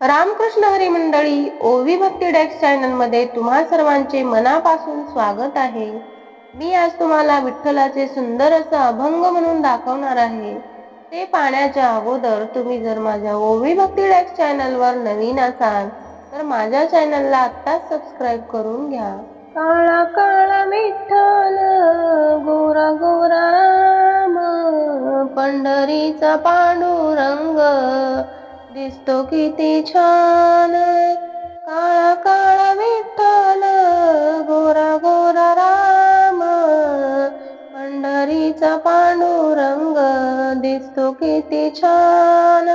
रामकृष्ण हरी मंडळी ओवी भक्ती डेक्स चॅनलमध्ये तुम्हा सर्वांचे मनापासून स्वागत आहे. मी आज तुम्हाला विठ्ठलाचे सुंदर असं अभंग म्हणून दाखवणार आहे. ते पाण्याच्या अगोदर तुम्ही जर माझ्या ओवी भक्ती डेक्स चॅनलवर नवीन असाल तर माझ्या चॅनलला आत्ताच सबस्क्राईब करून घ्या. काळा काळा विठ्ठल गोरा गोरा राम पंढरीचा पांडुरंग दिसतो किती छान. काळा काळा विठ्ठल गोरा गोरा राम. पंढरीचा पांडुरंग दिसतो किती छान.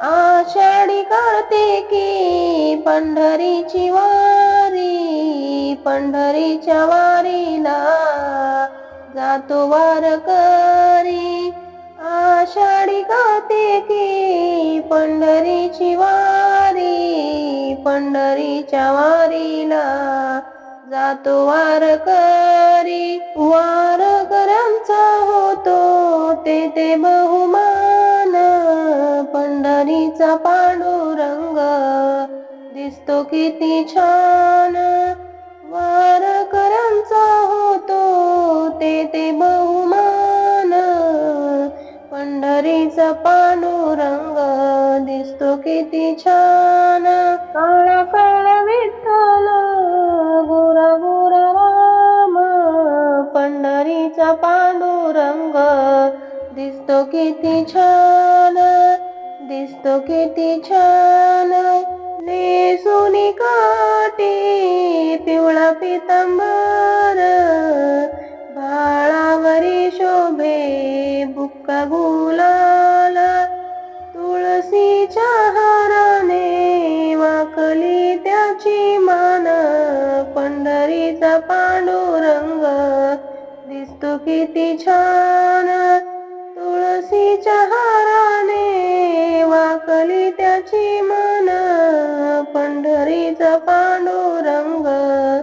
आषाढी कार्तिकी पंढरीची वारी पंढरीच्या वारीला जातो वारकरी. आषाढी कार्तिकी पंढरीची वारी पंढरीच्या वारीला जातो वारकरी वारकऱ्यांचा होतो ते ते बहुमान. पंढरीचा पांडुरंग दिसतो किती छान. पांडुरंग दिसतो किती छान. काळा काळा विठ्ठल गोरा गोरा राम. पंढरीचा पांडुरंग दिसतो किती छान दिसतो किती छान. नेसुनी काटे पिवळा पितांबर. बाळावरी शोभे बुक्का गुला रंग दिसतो किती छान. तुळशीच्या हाराने वाकली त्याची मन. पंढरीचा पांडुरंग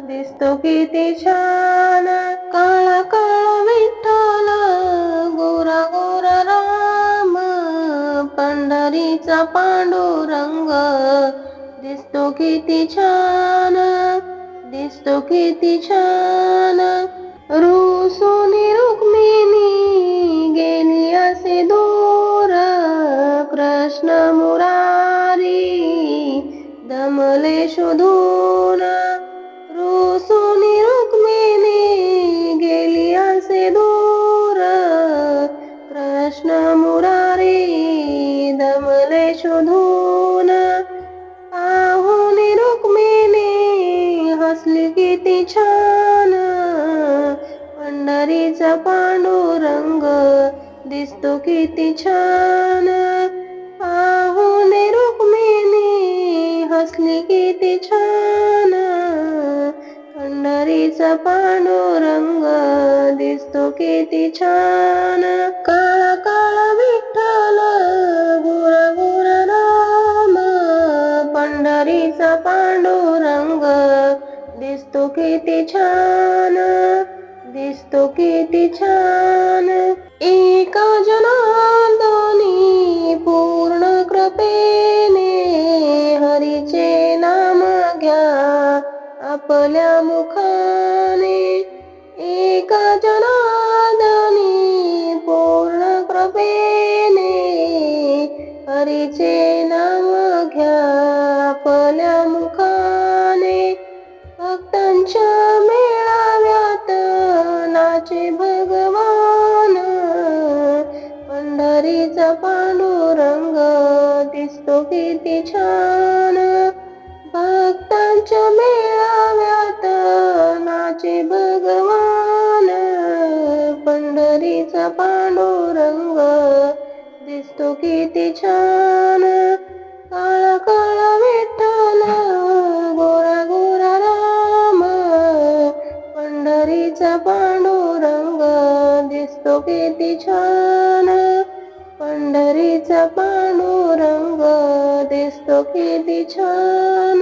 दिसतो किती छान. काळा काळा विठ्ठल गोरा गोरा राम. पंढरीचा पांडुरंग दिसतो किती छान. दिसतो किती छान. रुसुनी रुक्मिणी गेली असे दूर. कृष्ण मुरारी दमले शोधू पंढरीचा पांडुरंग दिसतो किती छान. आहुने रुक्मिणी हसली किती छान. पंढरीचा पांडुरंग दिसतो किती छान. काळा काळा विठ्ठल गोरा गुर राम. पंढरीचा पांडुरंग दिसतो किती छान. दिसतो किती छान. एका जनार्दनी पूर्ण कृपेने हरीचे नाम घ्या. आपल्या मुखाने एका जनार्दनी पूर्ण कृपेने हरीचे पंढरीचा पांडुरंग दिसतो किती छान. भक्तांच्या मेळाव्यात नाचे भगवान. पंढरीचा पांडुरंग दिसतो किती छान. काळा काळा विठ्ठल गोरा गोरा राम. पंढरीचा पांडुरंग दिसतो किती छान. पंढरीचा पांडुरंग दिसतो किती छान.